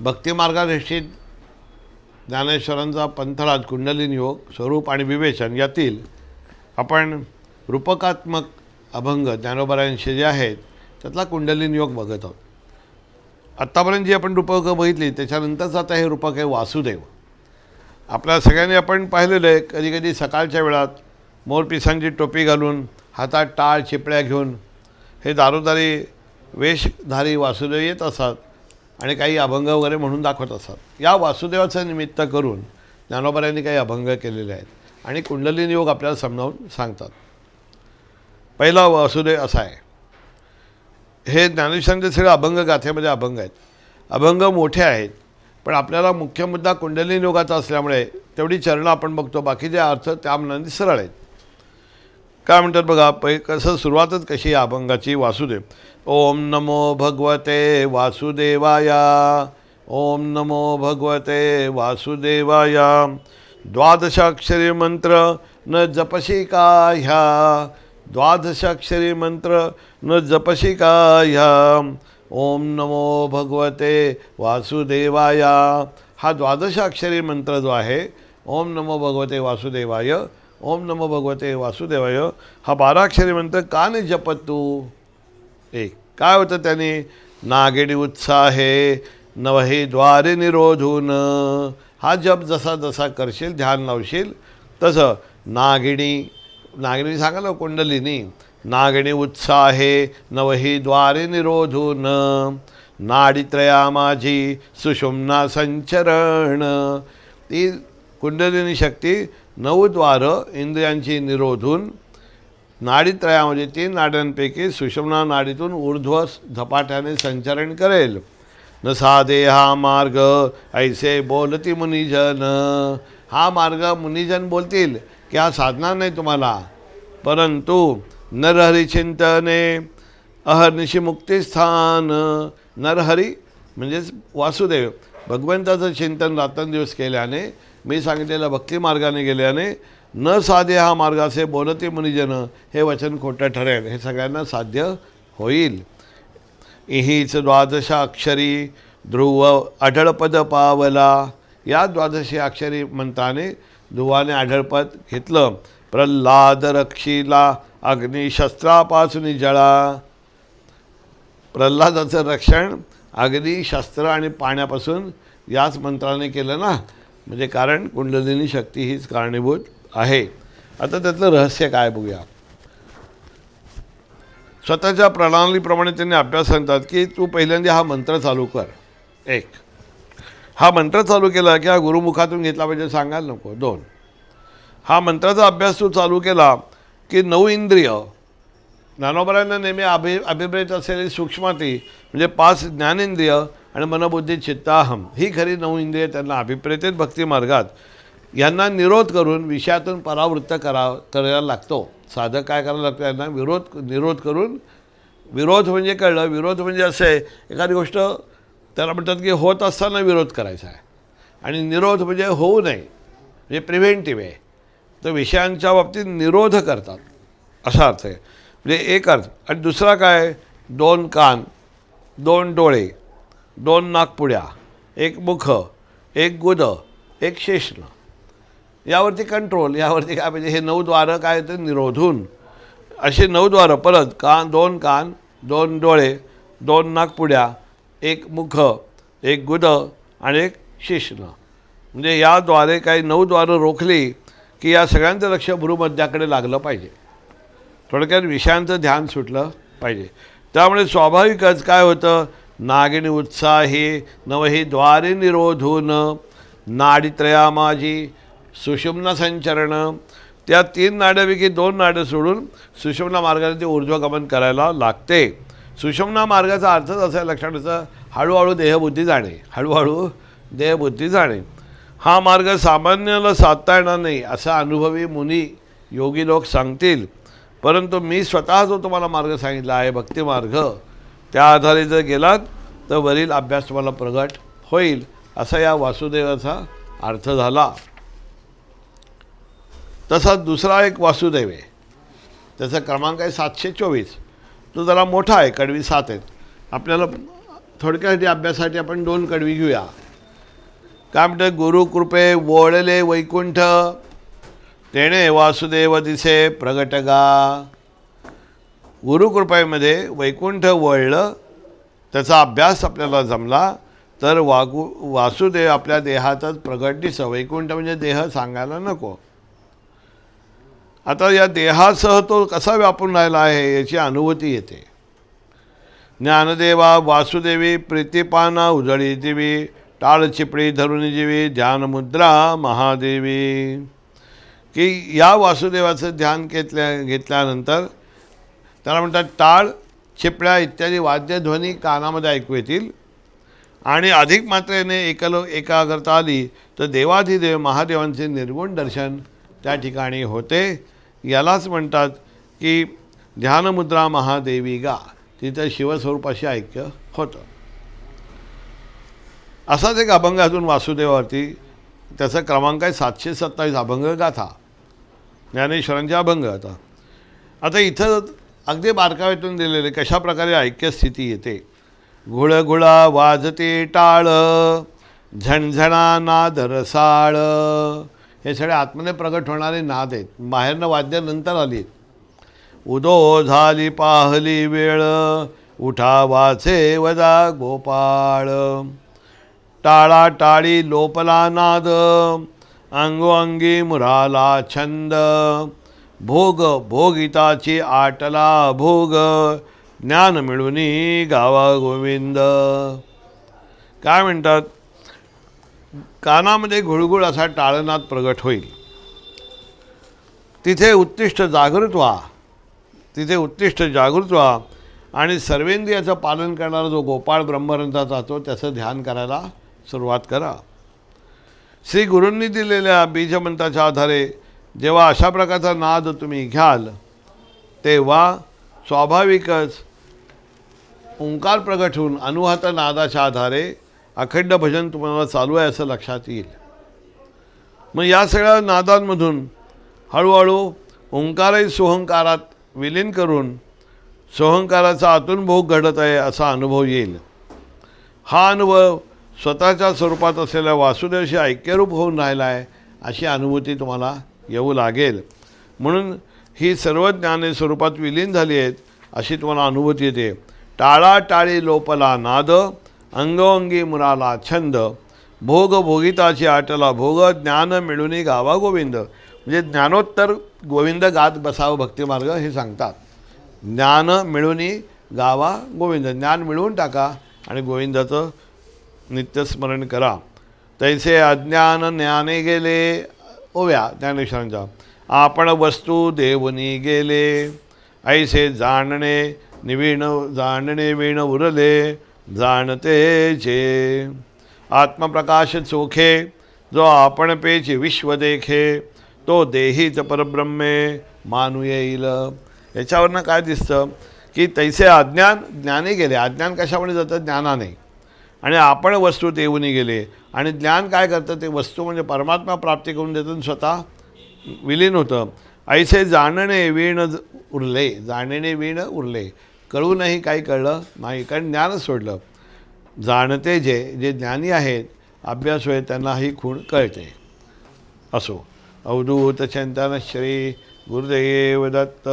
भक्तिमार्गाधिष्ठित ज्ञानेश्वरांचा पंथराज कुंडलीन योग स्वरूप आणि विवेचन यातील आपण रूपकात्मक अभंग ज्ञानोबरायांशी जे आहेत त्यातला कुंडलीन योग बघत आहोत. आत्तापर्यंत जी आपण रूपकं बघितली त्याच्यानंतरच आता हे रूपक आहे वासुदेव. आपल्या सगळ्यांनी आपण पाहिलेलं आहे कधी कधी सकाळच्या वेळात मोरपिसांची टोपी घालून हातात टाळ चिपळ्या घेऊन हे दारोदारी वेशधारी वासुदेव येत असतात. आणि काही अभंग वगैरे म्हणून दाखवत असतात. या वासुदेवाचं निमित्त करून ज्ञानोबऱ्यांनी काही अभंग केलेले आहेत. आणि कुंडलिनी योग आपल्याला समजावून सांगतात. पहिला वासुदेव असा आहे. हे ज्ञानेश्वरांचे सगळे अभंग गाथेमध्ये अभंग आहेत. अभंग मोठे आहेत पण आपल्याला मुख्य मुद्दा कुंडलिनी योगाचा असल्यामुळे तेवढी चरणं आपण बघतो. बाकीचे अर्थ त्या मनाने सरळ आहेत. काय म्हणतात बघा पै कसं सुरुवातच कशी आहे अभंगाची? वासुदेव. ओम नमो भगवते वासुदेवाया. ओम नमो भगवते वासुदेवाया. द्वादशाक्षरी मंत्र न जपशी का ह्या द्वादशाक्षरी मंत्र न जपशी का ह्या ओम नमो भगवते वासुदेवाया. हा द्वादशाक्षरी मंत्र जो आहे ओम नमो भगवते वासुदेवाय ओम नमो भगवते वासुदेवाय. हा बाराक्षरी म्हणतं का नाही जपत. तू एक काय होतं त्याने? नागिणी उत्साहे नवहे द्वारे निरोधून. हा जप जसा जसा करशील ध्यान लावशील तसं नागिणी नागिणी सांगा ना कुंडलिनी नागिणी उत्साहे नवही द्वारे निरोधून. नाडीत्रया माझी सुषुम्ना संचरण. ती कुंडलिनी शक्ती नऊ द्वारं इंद्रियांची निरोधून नाडीत्रयामध्ये तीन नाड्यांपैकी सुषमना नाडीतून ऊर्ध्व झपाट्याने संचरण करेल. न देहा हा मार्ग ऐसे बोलती मुनिजन. हा मार्ग मुनिजन बोलतील की हा साधणार नाही तुम्हाला? परंतु नरहरी चिंतने अहर्निशी मुक्तिस्थान नरहरी म्हणजेच वासुदेव. भगवंताचं चिंतन रात्रंदिवस केल्याने मी सांगितलेल्या भक्तिमार्गाने गेल्याने न साधे हा मार्गाचे बोलते मुनिजन हे वचन खोटं ठरेल हे सगळ्यांना साध्य होईल. इहीच द्वादश अक्षरी ध्रुव अढळपद पावला. या द्वादशी अक्षरी मंत्राने ध्रुवाने आढळपद घेतलं. प्रल्हाद रक्षीला अग्निशस्त्रापासून जळा. प्रल्हादाचं रक्षण अग्नी शस्त्र आणि पाण्यापासून याच मंत्राने केलं ना? म्हणजे कारण कुंडलिनी शक्ती हीच कारणीभूत आहे. आता त्यातलं रहस्य काय बघूया? स्वतःच्या प्रणालीप्रमाणे त्यांनी अभ्यास सांगतात की तू पहिल्यांदा हा मंत्र चालू कर. एक. हा मंत्र चालू केला की हा गुरुमुखातून घेतला पाहिजे सांगायला नको. दोन. हा मंत्राचा अभ्यास तू चालू केला की नऊ इंद्रिय ज्ञानोबरांना नेहमी अभि अभिप्रेत असलेली सूक्ष्माती म्हणजे पाच ज्ञानेंद्रिय आणि मनबुद्धी चित्ताहम. ही खरी नऊ इंद्रिय त्यांना अभिप्रेत भक्तिमार्गात यांना निरोध करून विषयातून परावृत्त करा करायला लागतो. साधक काय करायला लागतं यांना? विरोध निरोध करून विरोध म्हणजे कळलं विरोध म्हणजे असं आहे एखादी गोष्ट त्याला म्हणतात की होत असताना विरोध करायचा आहे. आणि निरोध म्हणजे होऊ नये म्हणजे प्रिव्हेंटिव्ह आहे. तर विषयांच्या बाबतीत निरोध करतात. असा अर्थ आहे. म्हणजे एक अर्थ. आणि दुसरा काय? दोन कान दोन डोळे. दोन नागपुड्या एक मुख एक गुद एक शेषण. यावरती कंट्रोल यावरती काय पाहिजे? हे नऊ द्वारं काय ते निरोधून. असे नऊ द्वारं परत कान दोन कान दोन डोळे दोन नागपुड्या एक मुख एक गुद आणि एक शिष्ण. म्हणजे याद्वारे काही नऊ द्वारं रोखली की या सगळ्यांचं लक्ष भ्रूमध्याकडे लागलं पाहिजे. थोडक्यात विषयांचं ध्यान सुटलं पाहिजे. त्यामुळे स्वाभाविकच काय होतं? नागिनी उत्साहे नवही द्वारे निरोधून. नाडीत्रया माझी सुषुम्न संचरण. त्या तीन नाड्यापैकी दोन नाड्या सोडून सुषुम्ना मार्गाने ते ऊर्ध्वगमन करायला लागते. सुषुम्ना मार्गाचा अर्थच असा आहे लक्षात हळूहळू देहबुद्धी जाणे हळूहळू देहबुद्धी जाणे. हा मार्ग सामान्याला साधता येणार नाही असा अनुभवी मुनी योगी लोक सांगतील. परंतु मी स्वतः जो तुम्हाला मार्ग सांगितला आहे भक्तिमार्ग त्या आधारे जर गेलात तर वरील अभ्यास तुम्हाला प्रगट होईल. असा या वासुदेवाचा अर्थ झाला. तसा दुसरा एक वासुदेव आहे. त्याचा क्रमांक आहे सातशे चोवीस. तो जरा मोठा आहे कडवी सात आहेत. आपल्याला थोडक्यासाठी अभ्यासासाठी आपण दोन कडवी घेऊया. काय म्हणतं गुरुकृपे वळले वैकुंठ तेणे वासुदेव दिसे प्रगटगा. गुरुकृपेमध्ये वैकुंठ वळलं त्याचा अभ्यास आपल्याला जमला तर वागू वासुदेव आपल्या देहातच प्रगट वैकुंठ म्हणजे देह सांगायला नको. आता या देहासह तो कसा व्यापून राहिला आहे याची अनुभूती येते. ज्ञानदेवा वासुदेवी प्रीतिपाना उजळी देवी टाळ चिपळी धरून जीवी ध्यानमुद्रा महादेवी. की या वासुदेवाचं ध्यान घेतल्या घेतल्यानंतर त्याला म्हणतात टाळ चिपळ्या इत्यादी वाद्यध्वनी कानामध्ये ऐकू येतील. आणि अधिक मात्रेने एकलो एकाग्रता आली तर देवाधिदेव महादेवांचे निर्गुण दर्शन त्या ठिकाणी होते. यालाच म्हणतात की ध्यानमुद्रा महादेवी गा. तिथं शिवस्वरूपाशी ऐक्य होतं. असाच एक अभंग अजून वासुदेवावरती त्याचा क्रमांक आहे सातशे सत्तावीस अभंग गाथा ज्ञानेश्वरांचे अभंग आता. आता इथं अगदी बारकाव्यातून दिलेले कशाप्रकारे ऐक्यस्थिती ऐक्य स्थिती येते घुळघुळा वाजते टाळ झणझणा नाद रसाळ. हे सगळे आत्मने प्रगट होणारे नाद आहेत. बाहेरनं वाद्य नंतर आली. उदो झाली पाहली वेळ उठा वाचे वजा गोपाळ. टाळा टाळी लोपला नाद अंगोअंगी मुराला छंद. भोग भोगिताची आटला भोग. ज्ञान मिळवणी गावा गोविंद. काय म्हणतात? कानामध्ये घुळघुळ असा टाळनात प्रगट होईल. तिथे उत्तिष्ठ जागृत व्हा. तिथे उत्तिष्ठ जागृत व्हा. आणि सर्वेंद्रियाचं पालन करणारा जो गोपाळ ब्रह्मरंथाचा जातो त्याचं ध्यान करायला सुरुवात करा. श्री गुरूंनी दिलेल्या बीजमंताच्या आधारे जेव्हा अशा प्रकारचा नाद तुम्ही घ्याल तेव्हा स्वाभाविकच ओंकार प्रगट होऊन अनुहात नादाच्या आधारे अखंड भजन तुम्हाला चालू आहे असं लक्षात येईल. मग या सगळ्या नादांमधून हळूहळू ओंकारही सोहंकारात विलीन करून सोहंकाराचा आतून भोग घडत आहे असा अनुभव येईल. हा अनुभव स्वतःच्या स्वरूपात असलेल्या वासुदेवशी ऐक्यरूप होऊन राहिला आहे अशी अनुभूती तुम्हाला येऊ लागेल. म्हणून ही सर्व ज्ञाने स्वरूपात विलीन झाली आहेत अशी तुम्हाला अनुभूती येते. टाळा टाळी लोपला नाद अंगोंगी मुराला छंद. भोग भोगिताची आटला भोग ज्ञान मिळून गावा गोविंद. म्हणजे ज्ञानोत्तर गोविंद गात बसावं भक्तिमार्ग हे सांगतात. ज्ञान मिळून गावा गोविंद. ज्ञान मिळवून टाका आणि गोविंदाचं नित्यस्मरण करा. तैसे अज्ञान ज्ञाने गेले ओव्या ज्ञानेश्वरांच्या. आपण वस्तू देवनी गेले ऐसे जाणणे निवीण जाणणे विण उरले जाणते जे. आत्मप्रकाश चोखे जो आपण पेची विश्व देखे तो देहीच परब्रह्मे मानू येईल. याच्यावरनं काय दिसतं? की तैसे अज्ञान ज्ञानी गेले. अज्ञान कशामुळे जातं? ज्ञानाने. आणि आपण वस्तू देऊनी गेले. आणि ज्ञान काय करतं ते वस्तू म्हणजे परमात्मा प्राप्ती करून देतं स्वतः विलीन होतं. ऐसे जाणणे वीण ज- उरले जाणणे वीण उरले. कळूनही काही कळलं नाही कारण ज्ञानच सोडलं. जाणते जे जे ज्ञानी आहेत अभ्यास होय त्यांना ही खूण कळते. असो. अवधूत चिंतन श्री गुरुदेव दत्त.